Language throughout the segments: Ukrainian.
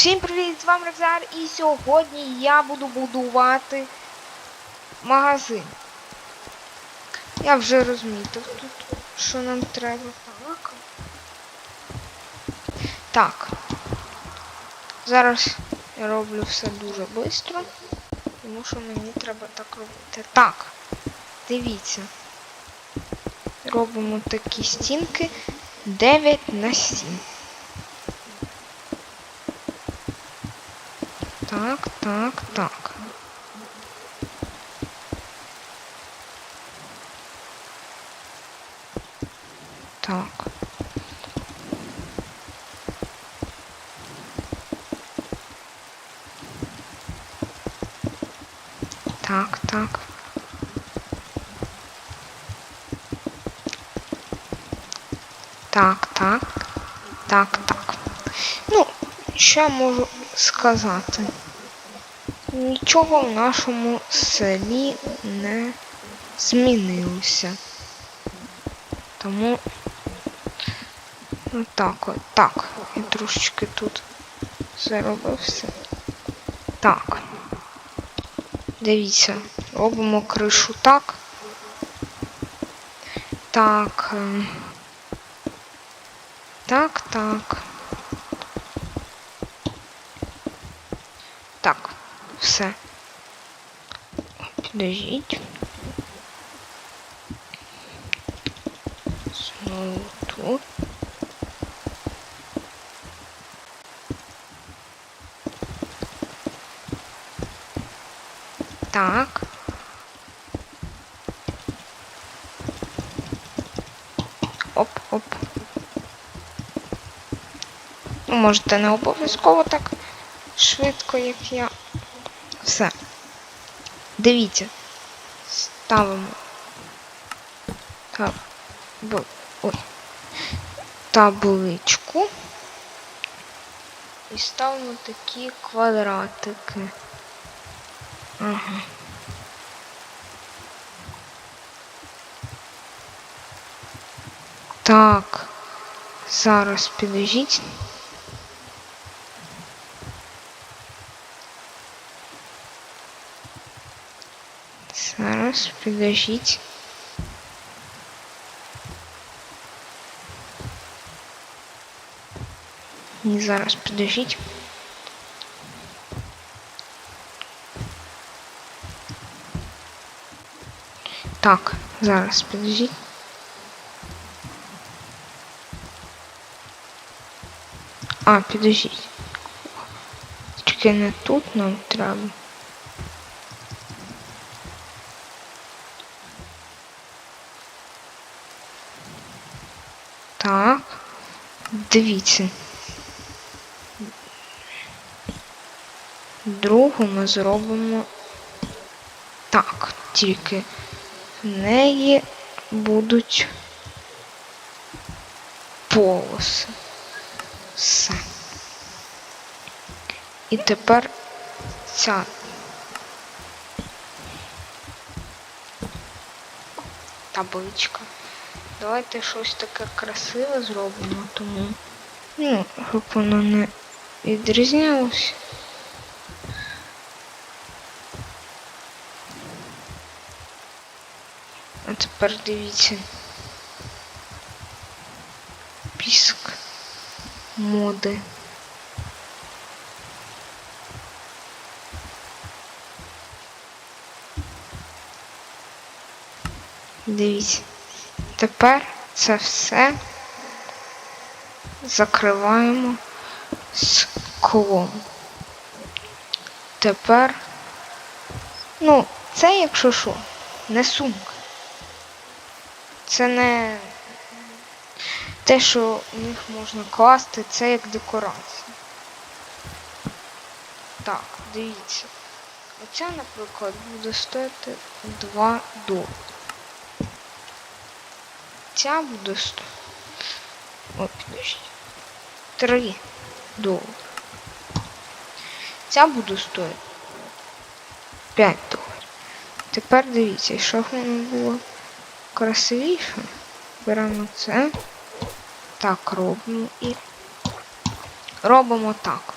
Всім привіт! З вами Рекзар і сьогодні я буду будувати магазин. Я вже розмітив тут, що нам треба. Так. Так. Зараз я роблю все дуже швидко, тому що мені треба так робити. Так, дивіться. Робимо такі стінки 9 на 7. Так, так, так. Так. Так, так. Так, так. Так, так. Ну, я можу сказати? Нічого в нашому селі не змінилося. Тому ну так от. Так, я трошечки тут заробив все. Так. Дивіться, робимо кришу так. Так. ем, Так, так. Так, все. Підождіть. Знову тут. Так. Оп, оп. Ну, можете не обов'язково так швидко, як я. Все. Дивіться. Ставимо. Так. Б... Ой. Табличку. І ставимо такі квадратики. Ага. Так. Зараз підождіть. Зараз підождіть. Ні, зараз підождіть. Так, зараз підождіть. А, підождіть. Тільки не тут нам треба. Так. Дивіться. Другу ми зробимо так, тільки в неї будуть полоси. Все. І тепер ця табличка. Давайте щось таке красиве зробимо, тому, ну, щоб воно не відрізнялося. А тепер дивіться. Піск моди. Дивіться. Тепер це все закриваємо склом. Тепер, ну, це, якщо що, не сумка. Це не те, що в них можна класти, це як декорація. Так, дивіться. Оця, наприклад, буде стоїти 2 долари. Ця буде стоїти. О, підожди. 3 долари. Ця буде стоїти 5 доларів. Тепер дивіться, щоб воно було красивіше. Беремо це. Так робимо і робимо так.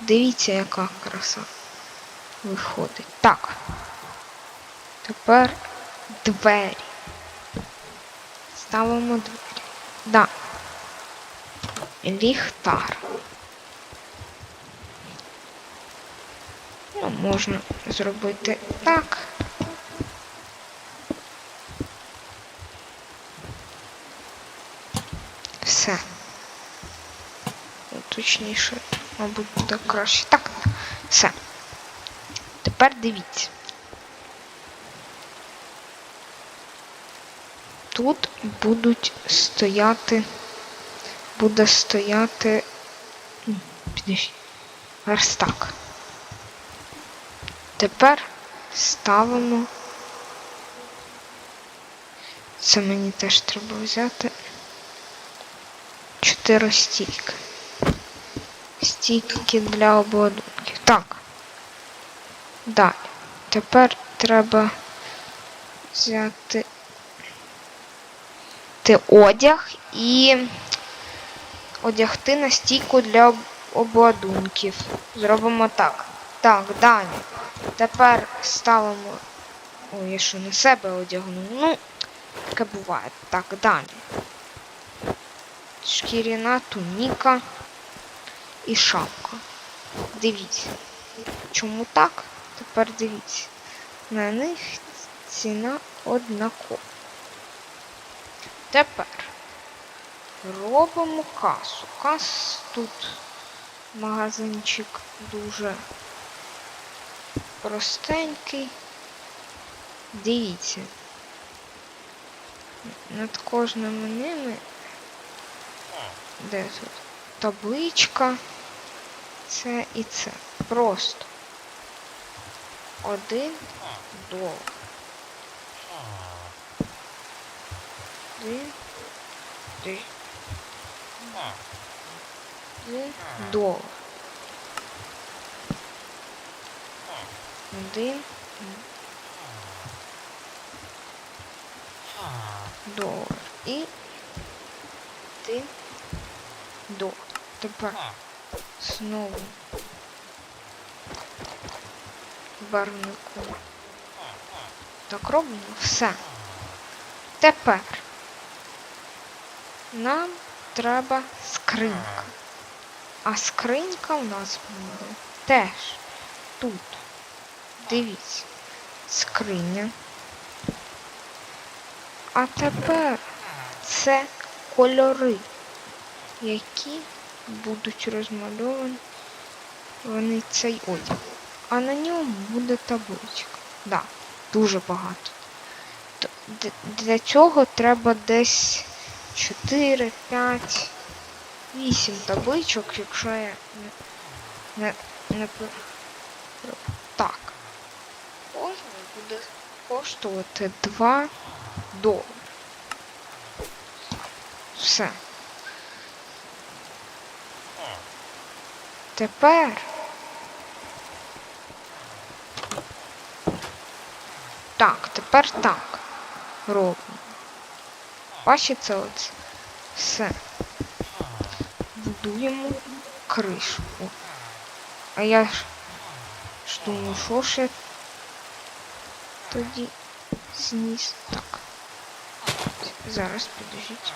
Дивіться, яка краса виходить. Так. Тепер двері. Ставимо двері. Да. Ліхтар. Ну, можна зробити так. Все. Ну, Точніше, мабуть, буде краще. Так, все. Тепер дивіться. Тут будуть стояти. Буде стояти. Підожди. Верстак. Тепер ставимо. Це мені теж треба взяти. Чотири стійки. Стійки для обладунків. Так. Далі. Тепер треба взяти ти одяг і одягти на стійку для обладунків. Зробимо так. Так, далі. Тепер ставимо. Ой, я що на себе одягнув. Ну, таке буває. Так, далі. Шкіряна туніка і шапка. Дивіться. Чому так? Тепер дивіться. На них ціна однакова. Тепер робимо касу. Кас тут магазинчик дуже простенький. Дивіться. Над кожними ними. Де тут? Табличка. Це і це. Просто. Один долар. Д. До. Д. До. І. Ти. До. Тепер. Знову. Барвнику. Так робимо все. Тепер нам треба скринька. А скринька у нас буде теж тут. Дивіться, скриня. А тепер це кольори, які будуть розмальовані вони цей одяг. А на ньому буде табличка. Да, дуже багато. Для цього треба десь 4, 5, 8 табличок, якщо я не, не, не так. Кожен буде коштувати 2 долари. Все. Тепер так, тепер так робимо. Бачите оце? Все. Будуємо кришку. А я ж, ж думаю, що ще тоді зніс. Так. Зараз підожіть.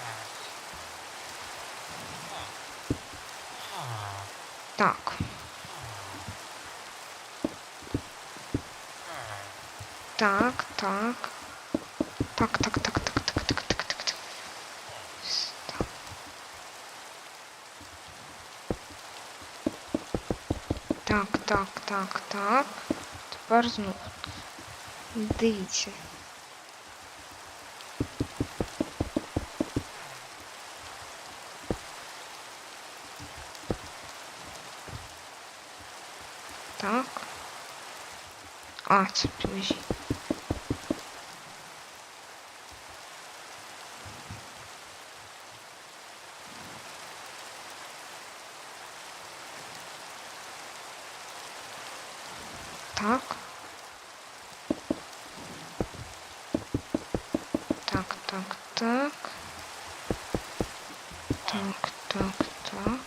Так. Так, так. Так, так, так, так, так, так, Так, так, так. Тепер знову. Дивіться. Так. А, це підожди. Так. Так, так, так. Так, так, так.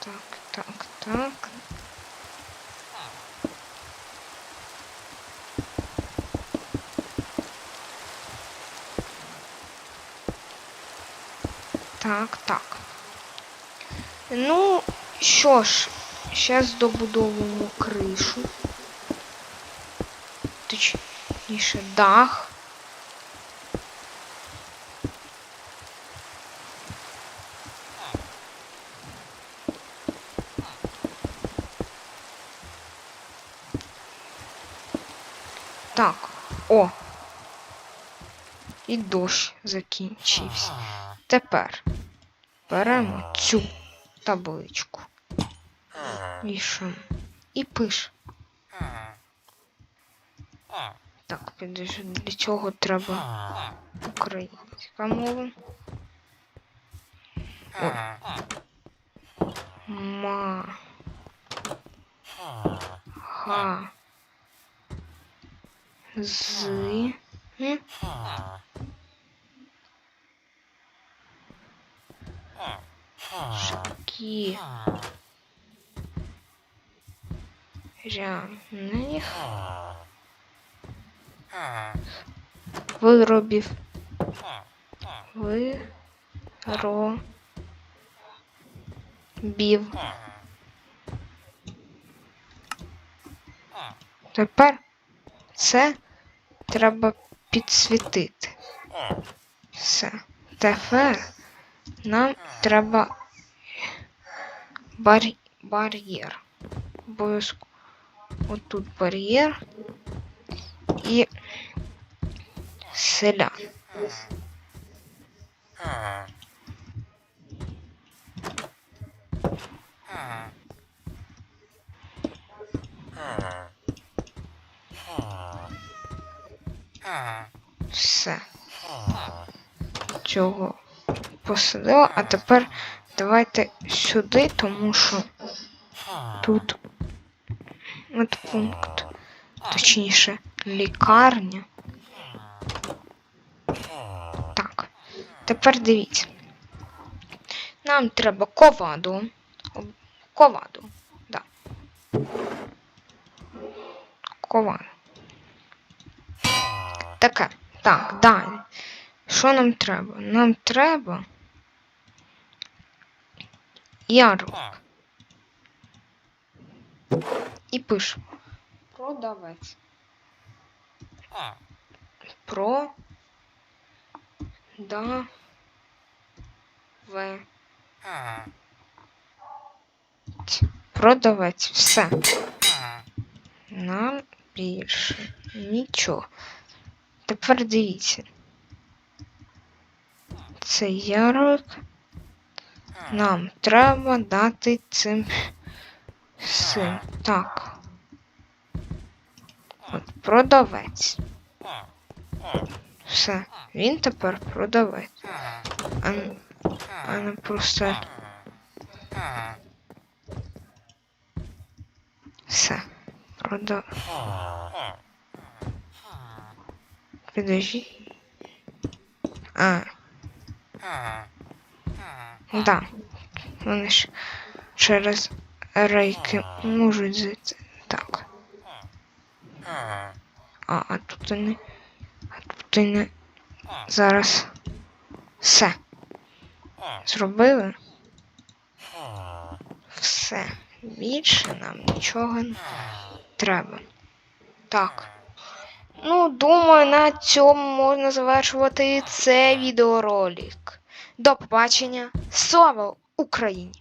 Так, так, Так. Так, так. Ну, що ж, зараз добудовуємо кришу. Точніше, дах. Так, о. І дощ закінчився. Тепер беремо цю табличку. Пишемо. І пиш. Так, підожди, для цього треба українська мова. Ма. Ха. З. М. Шки. Ряних виробів. Виробів. Тепер це треба підсвітити. Все. Тепер нам треба бар... бар'єр. Обов'язково. Отут бар'єр і селян. Все. Цього посадила, а тепер давайте сюди, тому що тут от пункт, точніше, лікарня. Так, тепер дивіться. Нам треба коваду. Коваду. Да. Коваду. Таке. Так, далі. Що нам треба? Нам треба. Ярок. І пишемо. Продавець. Про. Да. В. Продавець. Все. Нам більше нічого. Тепер дивіться. Цей ярлик нам треба дати цим всім. Так. От продавець. Все. Він тепер продавець. А, а не просто. Все. Прода... Подожди. А. Да. Вони ж через рейки можуть зайти. Так. А, а тут вони. А тут вони. Зараз. Все. Зробили? Все. Більше нам нічого не треба. Так. Ну, думаю, на цьому можна завершувати цей відеоролик. До побачення. Слава Україні!